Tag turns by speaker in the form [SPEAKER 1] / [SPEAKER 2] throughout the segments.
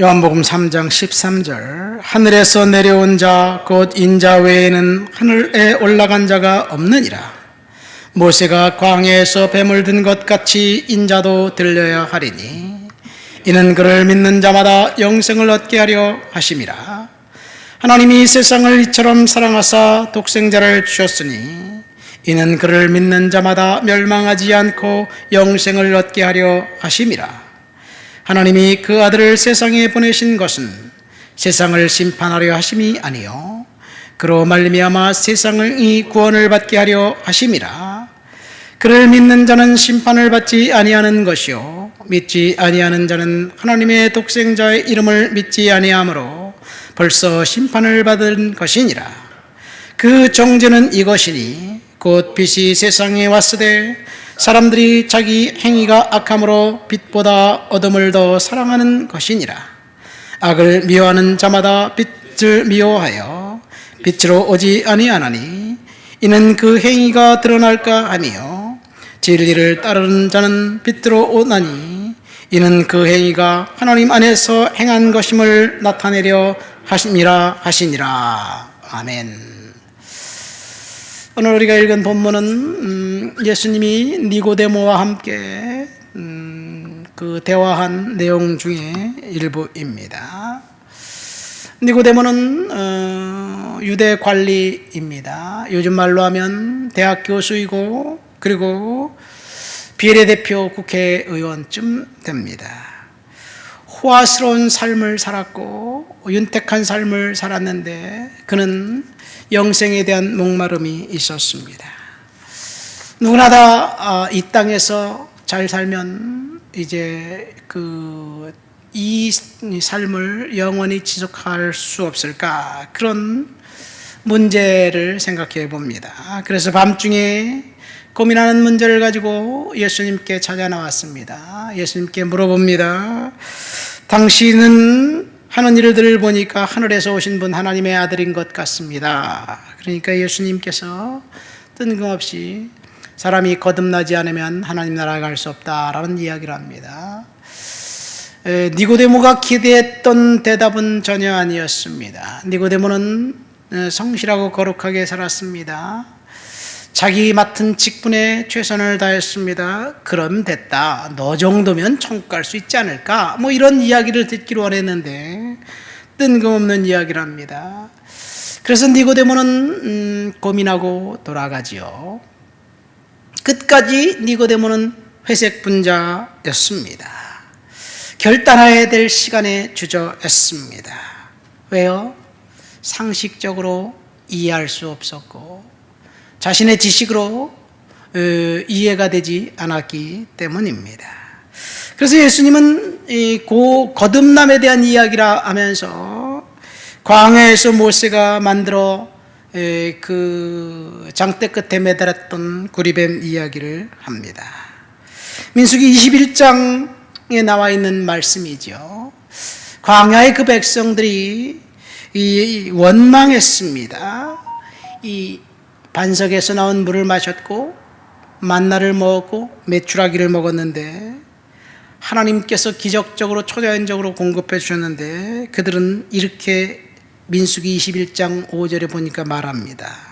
[SPEAKER 1] 요한복음 3장 13절 하늘에서 내려온 자 곧 인자 외에는 하늘에 올라간 자가 없느니라. 모세가 광야에서 뱀을 든 것 같이 인자도 들려야 하리니 이는 그를 믿는 자마다 영생을 얻게 하려 하심이라. 하나님이 세상을 이처럼 사랑하사 독생자를 주셨으니 이는 그를 믿는 자마다 멸망하지 않고 영생을 얻게 하려 하심이라 하나님이 그 아들을 세상에 보내신 것은 세상을 심판하려 하심이 아니요. 그로 말미암아 세상을 이 구원을 받게 하려 하심이라. 그를 믿는 자는 심판을 받지 아니하는 것이요. 믿지 아니하는 자는 하나님의 독생자의 이름을 믿지 아니하므로 벌써 심판을 받은 것이니라 그 정죄는 이것이니 곧 빛이 세상에 왔으되 사람들이 자기 행위가 악함으로 빛보다 어둠을 더 사랑하는 것이니라. 악을 미워하는 자마다 빛을 미워하여 빛으로 오지 아니하나니 이는 그 행위가 드러날까 하며 진리를 따르는 자는 빛으로 오나니 이는 그 행위가 하나님 안에서 행한 것임을 나타내려 하심이라 하시니라. 아멘. 오늘 우리가 읽은 본문은 음, 예수님이 니고데모와 함께 음, 그 대화한 내용 중에 일부입니다. 니고데모는 어, 유대 관리입니다. 요즘 말로 하면 대학 교수이고 그리고 비례대표 국회의원쯤 됩니다. 호화스러운 삶을 살았고 윤택한 삶을 살았는데 그는 영생에 대한 목마름이 있었습니다. 누구나 다 이 땅에서 잘 살면 이제 그 이 삶을 영원히 지속할 수 없을까 그런 문제를 생각해 봅니다. 그래서 밤중에 고민하는 문제를 가지고 예수님께 찾아 나왔습니다. 예수님께 물어봅니다. 당신은 하는 일들을 보니까 하늘에서 오신 분 하나님의 아들인 것 같습니다. 그러니까 예수님께서 뜬금없이 사람이 거듭나지 않으면 하나님 나라에 갈 수 없다라는 이야기를 합니다. 에, 니고데모가 기대했던 대답은 전혀 아니었습니다. 니고데모는 에, 성실하고 거룩하게 살았습니다. 자기 맡은 직분에 최선을 다했습니다. 그럼 됐다. 너 정도면 천국 갈 수 있지 않을까? 뭐 이런 이야기를 듣기로 원했는데 뜬금없는 이야기를 합니다. 그래서 니고데모는 음, 고민하고 돌아가지요. 끝까지 니고데모는 회색 분자였습니다. 결단해야 될 시간에 주저했습니다. 왜요? 상식적으로 이해할 수 없었고 자신의 지식으로 어, 이해가 되지 않았기 때문입니다. 그래서 예수님은 고 거듭남에 대한 이야기라 하면서 광야에서 모세가 만들어 그 장대 끝에 매달았던 구리뱀 이야기를 합니다. 민수기 21장에 나와 있는 말씀이죠. 광야의 그 백성들이 원망했습니다. 이 반석에서 나온 물을 마셨고 만나를 먹었고 메추라기를 먹었는데 하나님께서 기적적으로 초자연적으로 공급해 주셨는데 그들은 이렇게 민수기 21장 5절에 보니까 말합니다.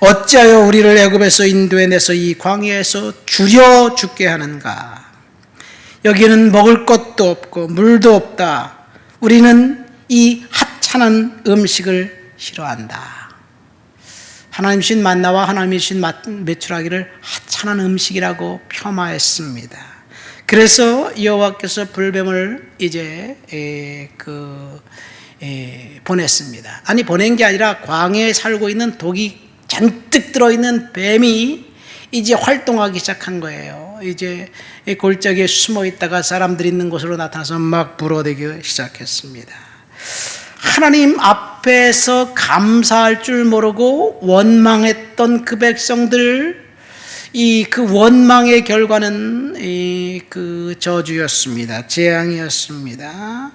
[SPEAKER 1] 어찌하여 우리를 애굽에서 인도해 내서 이 광야에서 줄여 죽게 하는가? 여기는 먹을 것도 없고 물도 없다. 우리는 이 하찮은 음식을 싫어한다. 하나님신 만나와 하나님이신 메추라기를 하찮은 음식이라고 폄하했습니다. 그래서 여호와께서 불뱀을 이제 에, 그 에, 보냈습니다. 아니 보낸 게 아니라 광야에 살고 있는 독이 잔뜩 들어 있는 뱀이 이제 활동하기 시작한 거예요. 이제 골짜기에 숨어 있다가 사람들 있는 곳으로 나타나서 막 불어대기 시작했습니다. 하나님 앞에서 감사할 줄 모르고 원망했던 그 백성들 이 그 원망의 결과는 이 그 저주였습니다. 재앙이었습니다.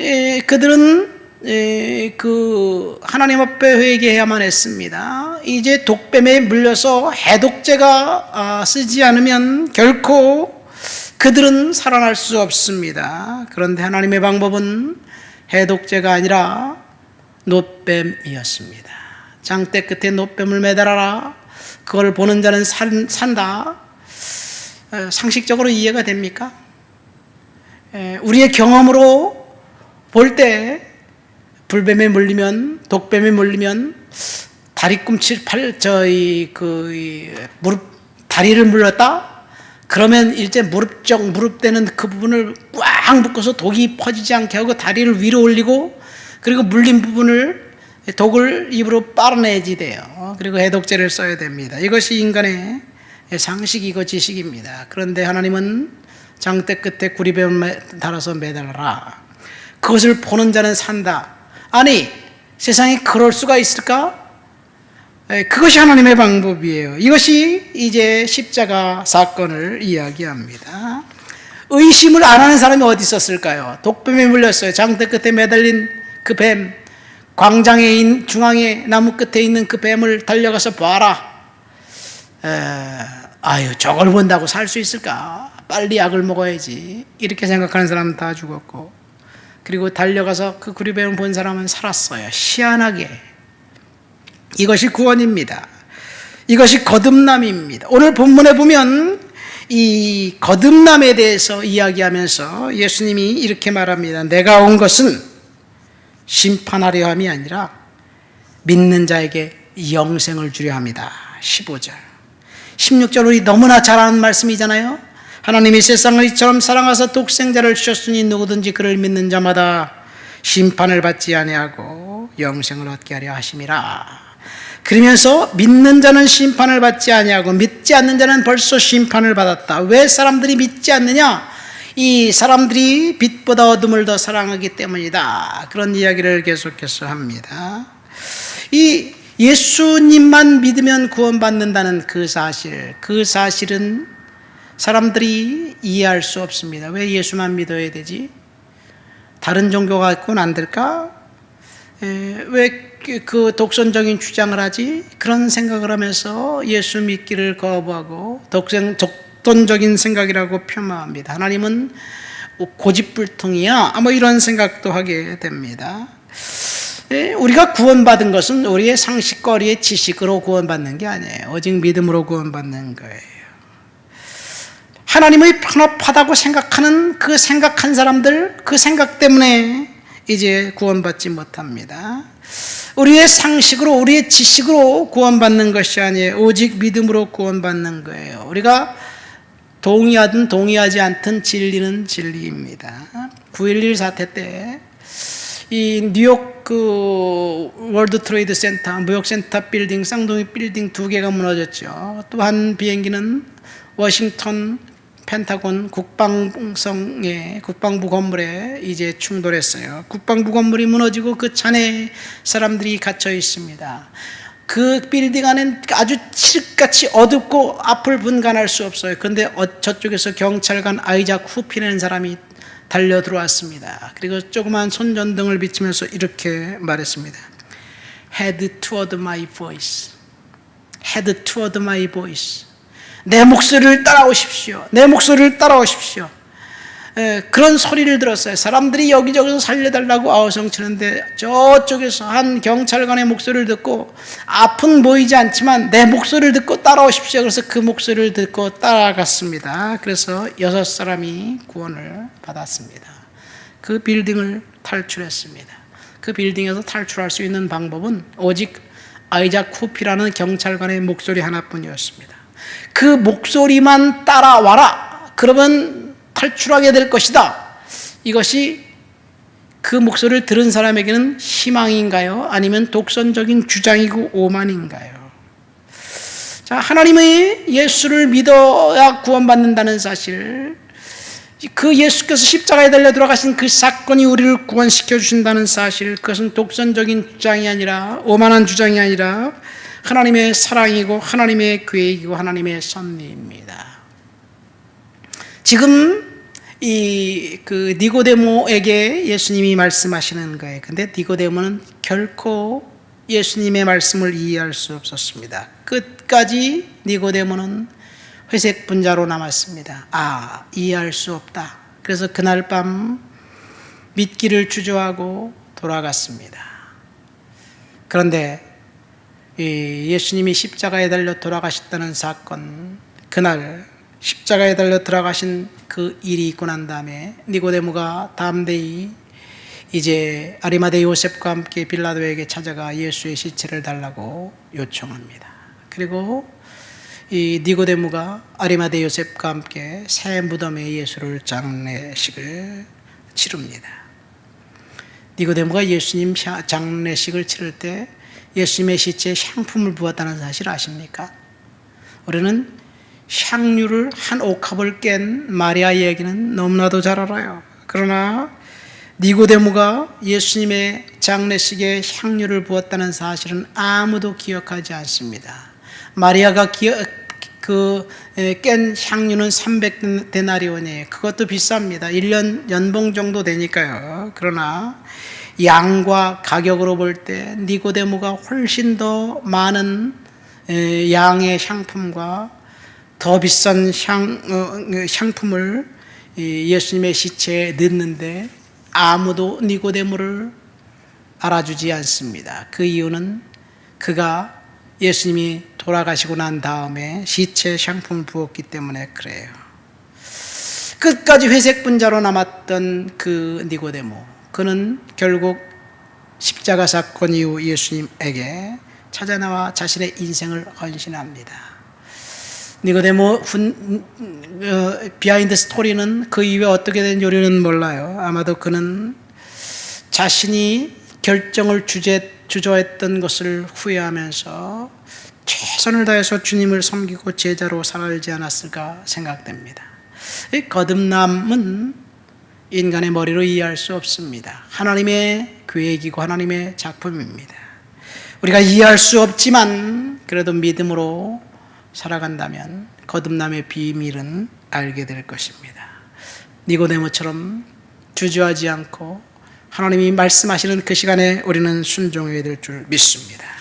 [SPEAKER 1] 에, 그들은 에, 그 하나님 앞에 회개해야만 했습니다. 이제 독뱀에 물려서 해독제가 아, 쓰지 않으면 결코 그들은 살아날 수 없습니다. 그런데 하나님의 방법은 해독제가 아니라 노뱀이었습니다. 장대 끝에 노뱀을 매달아라. 그걸 보는 자는 산, 산다. 어, 상식적으로 이해가 됩니까? 에, 우리의 경험으로 볼 때 불뱀에 물리면 독뱀에 물리면 다리 꿈칠 팔 저희 그 이, 무릎 다리를 물렸다. 그러면 일제 무릎 쪽 무릎 대는 그 부분을 꽉 묶어서 독이 퍼지지 않게 하고 다리를 위로 올리고 그리고 물린 부분을 독을 입으로 빨아내지 돼요. 그리고 해독제를 써야 됩니다. 이것이 인간의 상식이고 지식입니다. 그런데 하나님은 장대 끝에 구리뱀을 달아서 매달아라. 그것을 보는 자는 산다. 아니 세상에 그럴 수가 있을까? 에, 그것이 하나님의 방법이에요. 이것이 이제 십자가 사건을 이야기합니다. 의심을 안 하는 사람이 어디 있었을까요? 독뱀에 물렸어요. 장대 끝에 매달린 그 뱀, 광장에 있는 중앙에 나무 끝에 있는 그 뱀을 달려가서 봐라. 에, 아유, 저걸 본다고 살 수 있을까? 빨리 약을 먹어야지. 이렇게 생각하는 사람은 다 죽었고, 그리고 달려가서 그 구리뱀을 본 사람은 살았어요. 희한하게. 이것이 구원입니다. 이것이 거듭남입니다. 오늘 본문에 보면 이 거듭남에 대해서 이야기하면서 예수님이 이렇게 말합니다. 내가 온 것은 심판하려 함이 아니라 믿는 자에게 영생을 주려 합니다. 15절. 16절 우리 너무나 잘 아는 말씀이잖아요. 하나님이 세상을 이처럼 사랑하사 독생자를 주셨으니 누구든지 그를 믿는 자마다 심판을 받지 아니하고 영생을 얻게 하려 하심이라. 그러면서 믿는 자는 심판을 받지 아니하고 믿지 않는 자는 벌써 심판을 받았다. 왜 사람들이 믿지 않느냐? 이 사람들이 빛보다 어둠을 더 사랑하기 때문이다. 그런 이야기를 계속해서 합니다. 이 예수님만 믿으면 구원받는다는 그 사실, 그 사실은 사람들이 이해할 수 없습니다. 왜 예수만 믿어야 되지? 다른 종교 갖고는 안 될까? 왜 그 독선적인 주장을 하지? 그런 생각을 하면서 예수 믿기를 거부하고 독생, 독 돈적인 생각이라고 폄하합니다. 하나님은 고집불통이야. 뭐 이런 생각도 하게 됩니다. 우리가 구원받은 것은 우리의 상식거리의 지식으로 구원받는 게 아니에요. 오직 믿음으로 구원받는 거예요. 하나님의 편협하다고 생각하는 그 생각한 사람들, 그 생각 때문에 이제 구원받지 못합니다. 우리의 상식으로, 우리의 지식으로 구원받는 것이 아니에요. 오직 믿음으로 구원받는 거예요. 우리가 동의하든 동의하지 않든 진리는 진리입니다. 9.11 사태 때, 이 뉴욕 그 월드 트레이드 센터, 무역 센터 빌딩, 쌍둥이 빌딩 두 개가 무너졌죠. 또한 비행기는 워싱턴 펜타곤 국방성의 국방부 건물에 이제 충돌했어요. 국방부 건물이 무너지고 그 잔에 사람들이 갇혀 있습니다. 그 빌딩 안엔 아주 칠흑같이 어둡고 앞을 분간할 수 없어요. 그런데 어, 저쪽에서 경찰관 아이작 후피라는 사람이 달려 들어왔습니다. 그리고 조그만 손전등을 비치면서 이렇게 말했습니다. Head toward my voice. Head toward my voice. 내 목소리를 따라오십시오. 내 목소리를 따라오십시오. 에, 그런 소리를 들었어요. 사람들이 여기저기서 살려달라고 아우성 치는데 저쪽에서 한 경찰관의 목소리를 듣고 앞은 보이지 않지만 내 목소리를 듣고 따라오십시오. 그래서 그 목소리를 듣고 따라갔습니다. 그래서 여섯 사람이 구원을 받았습니다. 그 빌딩을 탈출했습니다. 그 빌딩에서 탈출할 수 있는 방법은 오직 아이작 쿠피라는 경찰관의 목소리 하나뿐이었습니다. 그 목소리만 따라와라. 그러면 탈출하게 될 것이다. 이것이 그 목소리를 들은 사람에게는 희망인가요? 아니면 독선적인 주장이고 오만인가요? 자, 하나님의 예수를 믿어야 구원받는다는 사실, 그 예수께서 십자가에 달려 들어가신 그 사건이 우리를 구원시켜 주신다는 사실, 그것은 독선적인 주장이 아니라 오만한 주장이 아니라 하나님의 사랑이고 하나님의 계획이고 하나님의 섭리입니다. 지금 이 그 니고데모에게 예수님이 말씀하시는 거예요. 근데 니고데모는 결코 예수님의 말씀을 이해할 수 없었습니다. 끝까지 니고데모는 회색 분자로 남았습니다. 아, 이해할 수 없다. 그래서 그날 밤 믿기를 주저하고 돌아갔습니다. 그런데 이 예수님이 십자가에 달려 돌아가셨다는 사건, 그날 십자가에 달려 돌아가신 그 일이 있고 난 다음에 니고데모가 데이 이제 아리마대 요셉과 함께 빌라도에게 찾아가 예수의 시체를 달라고 요청합니다. 그리고 이 니고데모가 아리마대 요셉과 함께 새 무덤에 예수를 장례식을 치릅니다. 니고데모가 예수님 샤- 장례식을 치를 때 예수님의 시체에 향품을 부었다는 사실 아십니까? 우리는 향유를 한 옥합을 깬 마리아 이야기는 너무나도 잘 알아요. 그러나 니고데모가 예수님의 장례식에 향유를 부었다는 사실은 아무도 기억하지 않습니다. 마리아가 기억, 그, 깬 향유는 300데나리온이에요. 그것도 비쌉니다. 1년 연봉 정도 되니까요. 그러나 양과 가격으로 볼 때 니고데모가 훨씬 더 많은 에, 양의 향품과 더 비싼 향, 어, 향품을 이 예수님의 시체에 넣는데 아무도 니고데모를 알아주지 않습니다. 그 이유는 그가 예수님이 돌아가시고 난 다음에 시체 향품을 부었기 때문에 그래요. 끝까지 회색 분자로 남았던 그 니고데모, 그는 결국 십자가 사건 이후 예수님에게 찾아 나와 자신의 인생을 헌신합니다. 니고데모 훈, 어, 비하인드 스토리는 그 이후에 어떻게 된 요리는 몰라요. 아마도 그는 자신이 결정을 주제, 주저했던 것을 후회하면서 최선을 다해서 주님을 섬기고 제자로 살지 않았을까 생각됩니다. 이 거듭남은 인간의 머리로 이해할 수 없습니다. 하나님의 계획이고 하나님의 작품입니다. 우리가 이해할 수 없지만 그래도 믿음으로 살아간다면 거듭남의 비밀은 알게 될 것입니다. 니고데모처럼 주저하지 않고 하나님이 말씀하시는 그 시간에 우리는 순종해야 될 줄 믿습니다.